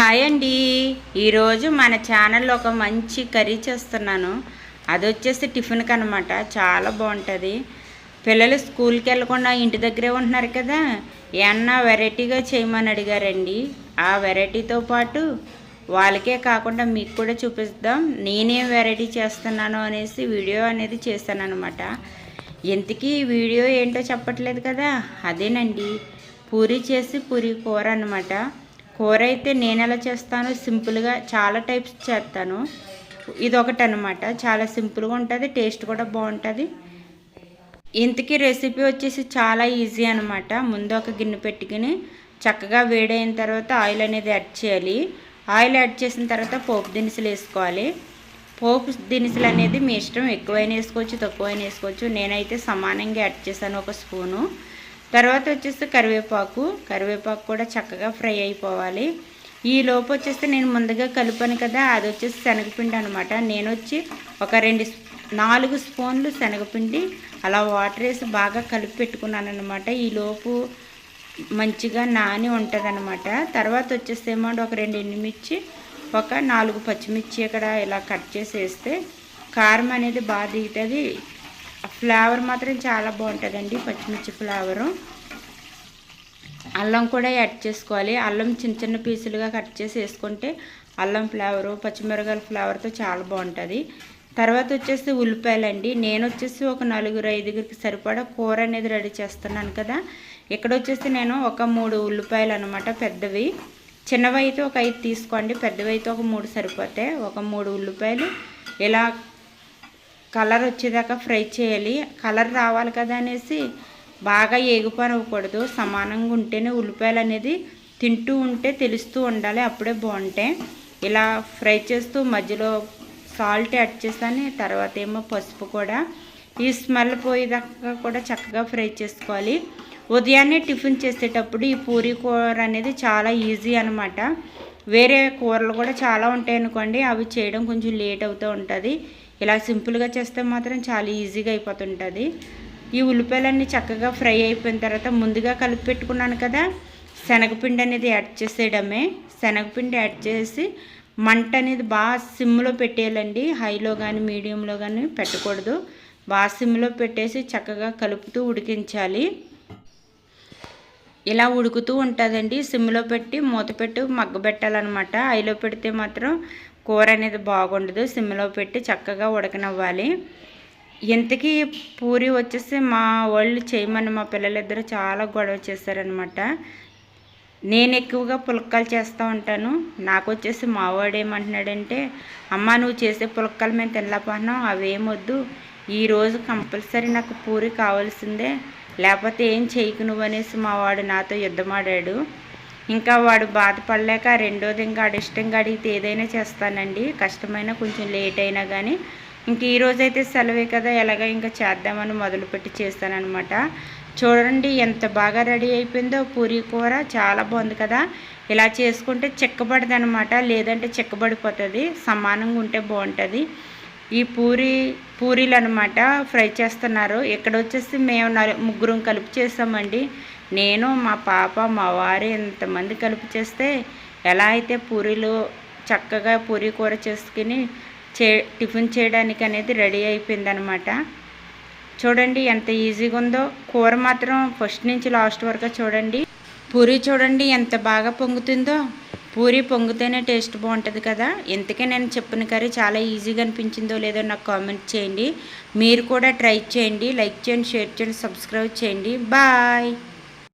Hi అండి. ఈరోజు మన ఛానల్లో ఒక మంచి కర్రీ చేస్తున్నాను. అది వచ్చేసి టిఫిన్కి అనమాట చాలా బాగుంటుంది. పిల్లలు స్కూల్కి వెళ్ళకుండా ఇంటి దగ్గరే ఉంటున్నారు కదా. ఏమన్నా వెరైటీగా చేయమని అడిగారండి. ఆ వెరైటీతో పాటు వాళ్ళకే కాకుండా మీకు కూడా చూపిద్దాం. నేనేం వెరైటీ చేస్తున్నాను అనేసి వీడియో అనేది చేశాను అనమాట ఇంతకీ వీడియో ఏంటో చెప్పట్లేదు కదా. అదేనండి. పూరి చేసి పూరి కూర అనమాట కూర అయితే నేను ఎలా చేస్తాను సింపుల్గా చాలా టైప్స్ చేస్తాను ఇది ఒకటి అనమాట చాలా సింపుల్గా ఉంటుంది టేస్ట్ కూడా బాగుంటుంది ఇంతకీ రెసిపీ వచ్చేసి చాలా ఈజీ అనమాట. ముందు ఒక గిన్నె పెట్టుకుని చక్కగా వేడైన తర్వాత ఆయిల్ అనేది యాడ్ చేయాలి. ఆయిల్ యాడ్ చేసిన తర్వాత పోపు దినుసులు వేసుకోవాలి. పోపు దినుసులు అనేది మీ ఇష్టం. ఎక్కువైనా వేసుకోవచ్చు తక్కువైనా వేసుకోవచ్చు. నేనైతే సమానంగా యాడ్ చేశాను ఒక స్పూను. తర్వాత వచ్చేసి కరివేపాకు. కరివేపాకు కూడా చక్కగా ఫ్రై అయిపోవాలి. ఈ లోపు వచ్చేసి నేను ముందుగా కలిపాను కదా అది వచ్చేసి శనగపిండి అనమాట నేను వచ్చి ఒక రెండు నాలుగు స్పూన్లు శనగపిండి అలా వాటర్ వేసి బాగా కలిపి పెట్టుకున్నాను అనమాట ఈ లోపు మంచిగా నాని ఉంటుంది అనమాట తర్వాత వచ్చేస్తే ఏమో ఒక రెండు ఎండుమిర్చి ఒక నాలుగు పచ్చిమిర్చి ఇక్కడ ఇలా కట్ చేసి వేస్తే కారం అనేది బాగా దిగుతుంది. ఫ్లేవర్ మాత్రం చాలా బాగుంటుందండి పచ్చిమిర్చి ఫ్లేవరు. అల్లం కూడా యాడ్ చేసుకోవాలి. అల్లం చిన్న చిన్న పీసులుగా కట్ చేసి వేసుకుంటే అల్లం ఫ్లేవరు పచ్చిమిరకాయల ఫ్లేవర్తో చాలా బాగుంటుంది. తర్వాత వచ్చేసి ఉల్లిపాయలండి. నేను వచ్చేసి ఒక నలుగురు ఐదుగురికి సరిపడా కూర అనేది రెడీ చేస్తున్నాను కదా. ఇక్కడ వచ్చేసి నేను ఒక మూడు ఉల్లిపాయలు అనమాట పెద్దవి. చిన్నవి అయితే ఒక ఐదు తీసుకోండి పెద్దవి అయితే ఒక మూడు సరిపోతాయి. ఒక మూడు ఉల్లిపాయలు. ఇలా కలర్ వచ్చేదాకా ఫ్రై చేయాలి. కలర్ రావాలి కదా అనేసి బాగా ఏగిపోనివ్వకూడదు. సమానంగా ఉంటేనే ఉల్లిపాయలు అనేది తింటూ ఉంటే తెలుస్తూ ఉండాలి. అప్పుడే బాగుంటాయి. ఇలా ఫ్రై చేస్తూ మధ్యలో సాల్ట్ యాడ్ చేస్తాను. తర్వాత ఏమో పసుపు కూడా. ఈ స్మెల్ పోయేదాకా కూడా చక్కగా ఫ్రై చేసుకోవాలి. ఉదయాన్నే టిఫిన్ చేసేటప్పుడు ఈ పూరీ కూర అనేది చాలా ఈజీ అనమాట వేరే కూరలు కూడా చాలా ఉంటాయి అనుకోండి అవి చేయడం కొంచెం లేట్ అవుతూ ఉంటుంది. ఇలా సింపుల్గా చేస్తే మాత్రం చాలా ఈజీగా అయిపోతుంటుంది. ఈ ఉల్లిపాయలన్నీ చక్కగా ఫ్రై అయిపోయిన తర్వాత ముందుగా కలిపి పెట్టుకున్నాను కదా శనగపిండి అనేది యాడ్ చేసేయడమే. శనగపిండి యాడ్ చేసి మంట అనేది బాగా సిమ్లో పెట్టేయాలండి. హైలో కానీ మీడియంలో కానీ పెట్టకూడదు. బాగా సిమ్లో పెట్టేసి చక్కగా కలుపుతూ ఉడికించాలి. ఇలా ఉడుకుతూ ఉంటుందండి. సిమ్లో పెట్టి మూత పెట్టి మగ్గబెట్టాలన్నమాట. హైలో పెడితే మాత్రం కూర అనేది బాగుండదు. సిమ్లో పెట్టి చక్కగా ఉడకనివ్వాలి. ఇంతకీ పూరి వచ్చేసి మా వాళ్ళు చేయమని మా పిల్లలిద్దరూ చాలా గొడవ చేశారనమాట నేను ఎక్కువగా పులక్కలు చేస్తూ ఉంటాను. నాకు వచ్చేసి మావాడు ఏమంటున్నాడంటే అమ్మ నువ్వు చేసే పులక్కలు మేము తినలేకపోతున్నాం అవేమొద్దు ఈరోజు కంపల్సరీ నాకు పూరి కావాల్సిందే. లేకపోతే ఏం చేయకు నువ్వు అనేసి మావాడు నాతో యుద్ధమాడాడు. ఇంకా వాడు బాధపడలేక రెండోది ఇంకా అడిష్టంగా అడిగితే ఏదైనా చేస్తానండి. కష్టమైనా కొంచెం లేట్ అయినా కానీ ఇంక ఈరోజు అయితే సెలవే కదా ఎలాగ ఇంకా చేద్దామని మొదలుపెట్టి చేస్తానమాట చూడండి ఎంత బాగా రెడీ అయిపోయిందో పూరి కూర చాలా బాగుంది కదా. ఇలా చేసుకుంటే చిక్కబడదనమాట లేదంటే చిక్కబడిపోతుంది. సమానంగా ఉంటే బాగుంటుంది. ఈ పూరి పూరీలు అనమాట ఫ్రై చేస్తున్నారు. ఇక్కడ వచ్చేసి మేము ముగ్గురం కలిపి చేసామండి. నేను మా పాప మా వారు ఇంతమంది కలిపి చేస్తే ఎలా అయితే పూరీలు చక్కగా పూరీ కూర చేసుకుని చే టిఫిన్ చేయడానికి అనేది రెడీ అయిపోయిందనమాట. చూడండి ఎంత ఈజీగా ఉందో కూర మాత్రం ఫస్ట్ నుంచి లాస్ట్ వరకు చూడండి. పూరి చూడండి ఎంత బాగా పొంగుతుందో. పూరి పొంగితేనే టేస్ట్ బాగుంటుంది కదా. ఇంతకే నేను చెప్పిన కర్రీ చాలా ఈజీగా అనిపించిందో లేదో నాకు కామెంట్ చేయండి. మీరు కూడా ట్రై చేయండి లైక్ చేయండి షేర్ చేయండి సబ్స్క్రైబ్ చేయండి. బాయ్!